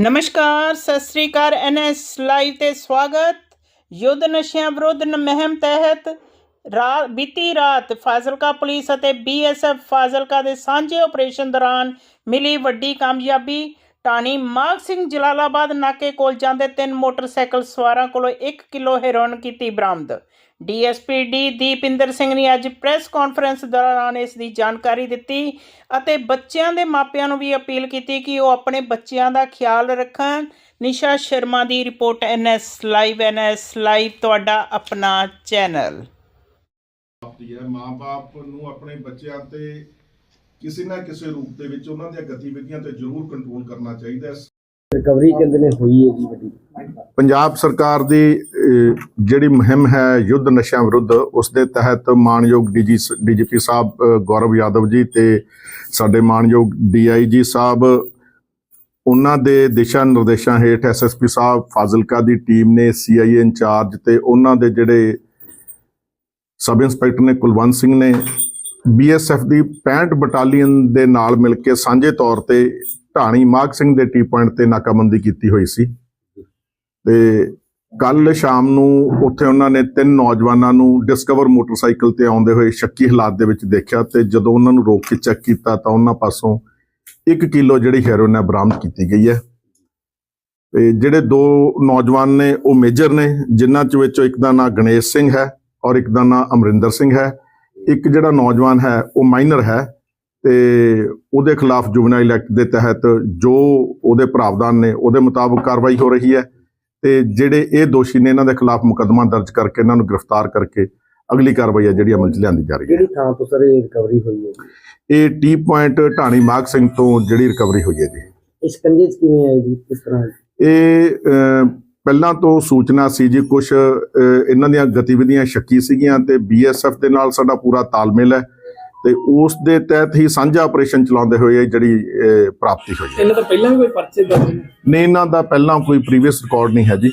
ਨਮਸਕਾਰ, ਸਤਿ ਸ੍ਰੀ ਅਕਾਲ, NS live ਤੇ ਸਵਾਗਤ। ਯੁੱਧ ਨਸ਼ਿਆਂ ਵਿਰੁੱਧ ਮੁਹਿੰਮ ਤਹਿਤ ਰਾਤ, ਬੀਤੀ ਰਾਤ ਫਾਜ਼ਿਲਕਾ ਪੁਲਿਸ ਅਤੇ ਬੀਐਸਐਫ ਫਾਜ਼ਿਲਕਾ ਦੇ ਸਾਂਝੇ ਆਪਰੇਸ਼ਨ ਦੌਰਾਨ ਮਿਲੀ ਵੱਡੀ ਕਾਮਯਾਬੀ। ਟਾਣੀ ਮਾਗ ਸਿੰਘ ਜਲਾਲਾਬਾਦ ਨਾਕੇ ਕੋਲ ਜਾਂਦੇ ਤਿੰਨ ਮੋਟਰਸਾਈਕਲ ਸਵਾਰਾਂ ਕੋਲੋਂ 1 ਕਿਲੋ ਹੈਰੋਇਨ ਕੀਤੀ ਬਰਾਮਦ। ਡੀਐਸਪੀ ਡੀ ਦੀਪਿੰਦਰ ਸਿੰਘ ਨੇ ਅੱਜ ਪ੍ਰੈਸ ਕਾਨਫਰੰਸ ਦੌਰਾਨ ਇਸ ਦੀ ਜਾਣਕਾਰੀ ਦਿੱਤੀ ਅਤੇ ਬੱਚਿਆਂ ਦੇ ਮਾਪਿਆਂ ਨੂੰ ਵੀ ਅਪੀਲ ਕੀਤੀ ਕਿ ਉਹ ਆਪਣੇ ਬੱਚਿਆਂ ਦਾ ਖਿਆਲ ਰੱਖਣ। ਨਿਸ਼ਾ ਸ਼ਰਮਾ ਦੀ report NS live NS live ਤੁਹਾਡਾ ਆਪਣਾ ਚੈਨਲ। ਪ੍ਰਾਪਤੀ ਹੈ ਮਾਪੇ ਨੂੰ ਆਪਣੇ ਬੱਚਿਆਂ ਤੇ ਕਿਸੇ ਨਾ ਕਿਸੇ ਰੂਪ ਦੇ ਵਿੱਚ ਉਹਨਾਂ ਦੀਆਂ ਗਤੀਵਿਧੀਆਂ ਤੇ ਜ਼ਰੂਰ ਕੰਟਰੋਲ ਕਰਨਾ ਚਾਹੀਦਾ ਹੈ। ਰਿਕਵਰੀ ਕਹਿੰਦੇ ਨੇ ਹੋਈ ਹੈ ਜੀ ਵੱਡੀ। ਪੰਜਾਬ ਸਰਕਾਰ ਦੀ ਜਿਹੜੀ ਮੁਹਿੰਮ ਹੈ ਯੁੱਧ ਨਸ਼ਿਆਂ ਵਿਰੁੱਧ ਉਸ ਦੇ ਤਹਿਤ ਮਾਨਯੋਗ D G D G P ਸਾਹਿਬ ਗੌਰਵ ਯਾਦਵ ਜੀ ਤੇ ਸਾਡੇ ਮਾਨਯੋਗ ਡੀਆਈਜੀ ਸਾਹਿਬ ਉਹਨਾਂ ਦੇ ਦਿਸ਼ਾ ਨਿਰਦੇਸ਼ਾਂ ਹੇਠ ਐਸਐਸਪੀ ਸਾਹਿਬ ਫਾਜ਼ਿਲਕਾ ਦੀ ਟੀਮ ਨੇ ਸੀਆਈਏ ਇੰਚਾਰਜ ਤੇ ਉਹਨਾਂ ਦੇ ਜਿਹੜੇ ਸਬ ਇੰਸਪੈਕਟਰ ਨੇ ਕੁਲਵੰਤ ਸਿੰਘ ਨੇ ਬੀਐਸਐਫ ਦੀ 65 ਬਟਾਲੀਅਨ ਦੇ ਨਾਲ ਮਿਲ ਕੇ ਸਾਂਝੇ ਤੌਰ ਤੇ ਢਾਣੀ ਮਾਗ ਸਿੰਘ ਦੇ ਟੀ ਪੁਆਇੰਟ ਤੇ ਨਾਕਾਬੰਦੀ ਕੀਤੀ ਹੋਈ ਸੀ। ਤੇ ਕੱਲ ਸ਼ਾਮ ਨੂੰ ਉੱਥੇ ਉਹਨਾਂ ਨੇ ਤਿੰਨ ਨੌਜਵਾਨਾਂ ਨੂੰ ਡਿਸਕਵਰ ਮੋਟਰਸਾਈਕਲ ਤੇ ਆਉਂਦੇ ਹੋਏ ਸ਼ੱਕੀ ਹਾਲਾਤ ਦੇ ਵਿੱਚ ਦੇਖਿਆ ਤੇ ਜਦੋਂ ਉਹਨਾਂ ਨੂੰ ਰੋਕ ਕੇ ਚੈੱਕ ਕੀਤਾ ਤਾਂ ਉਹਨਾਂ ਪਾਸੋਂ 1 ਕਿਲੋ ਜਿਹੜੀ ਹੈਰੋਇਨ ਹੈ ਬਰਾਮਦ ਕੀਤੀ ਗਈ ਹੈ। ਤੇ ਜਿਹੜੇ ਦੋ ਨੌਜਵਾਨ ਨੇ ਉਹ ਮੇਜਰ ਨੇ, ਜਿਨ੍ਹਾਂ ਚ ਵਿੱਚੋਂ ਇੱਕ ਦਾ ਨਾਂ ਗਣੇਸ਼ ਸਿੰਘ ਹੈ ਔਰ ਇੱਕ ਦਾ ਨਾਂ ਅਮਰਿੰਦਰ ਸਿੰਘ ਹੈ। ਇੱਕ ਜਿਹੜਾ ਨੌਜਵਾਨ ਹੈ ਉਹ ਮਾਈਨਰ ਹੈ ਤੇ ਉਹਦੇ ਖਿਲਾਫ ਜੁਵਨਾਈਲ ਐਕਟ ਦੇ ਤਹਿਤ ਜੋ ਉਹਦੇ ਪ੍ਰਾਵਧਾਨ ਨੇ ਉਹਦੇ ਮੁਤਾਬਕ ਕਾਰਵਾਈ ਹੋ ਰਹੀ ਹੈ ਤੇ ਜਿਹੜੇ ਇਹ ਦੋਸ਼ੀ ਨੇ ਇਹਨਾਂ ਦੇ ਖਿਲਾਫ ਮੁਕੱਦਮਾ ਦਰਜ ਕਰਕੇ ਇਹਨਾਂ ਨੂੰ ਗ੍ਰਿਫਤਾਰ ਕਰਕੇ ਅਗਲੀ ਕਾਰਵਾਈ ਹੈ ਜਿਹੜੀ ਅਮਲ 'ਚ ਲਿਆਂਦੀ ਜਾ ਰਹੀ ਹੈ। ਕਿਹੜੀ ਥਾਂ ਤੋਂ ਸਰ ਇਹ ਰਿਕਵਰੀ ਹੋਈ ਹੈ ਇਹ ਟੀ ਪੁਆਇੰਟ ਢਾਣੀ ਮਾਗ ਸਿੰਘ ਤੋਂ ਜਿਹੜੀ ਰਿਕਵਰੀ ਹੋਈ ਹੈ ਜੀ। ਇਸ ਕੰਜੇ ਚ ਕਿਵੇਂ ਆਈ ਜੀ? ਕਿਸ ਤਰ੍ਹਾਂ? ਇਹ ਪਹਿਲਾਂ ਤੋਂ ਸੂਚਨਾ ਸੀ ਜੀ ਕੁਝ ਇਹਨਾਂ ਦੀਆਂ ਗਤੀਵਿਧੀਆਂ ਸ਼ੱਕੀ ਸੀਗੀਆਂ ਤੇ ਬੀਐਸਐਫ ਦੇ ਨਾਲ ਸਾਡਾ ਪੂਰਾ ਤਾਲਮੇਲ ਹੈ ਤੇ ਉਸ ਦੇ ਤਹਿਤ ਹੀ ਸਾਂਝਾ ਆਪਰੇਸ਼ਨ ਚਲਾਉਂਦੇ ਹੋਏ ਇਹ ਜਿਹੜੀ ਪ੍ਰਾਪਤੀ ਹੋਈ ਹੈ। ਇਹਨਾਂ ਤੋਂ ਪਹਿਲਾਂ ਕੋਈ ਪਰਚੇ ਦਰਜ ਨੇ? ਨੇ ਇਹਨਾਂ ਦਾ ਪਹਿਲਾਂ ਕੋਈ ਪ੍ਰੀਵੀਅਸ ਰਿਕਾਰਡ ਨਹੀਂ ਹੈ ਜੀ।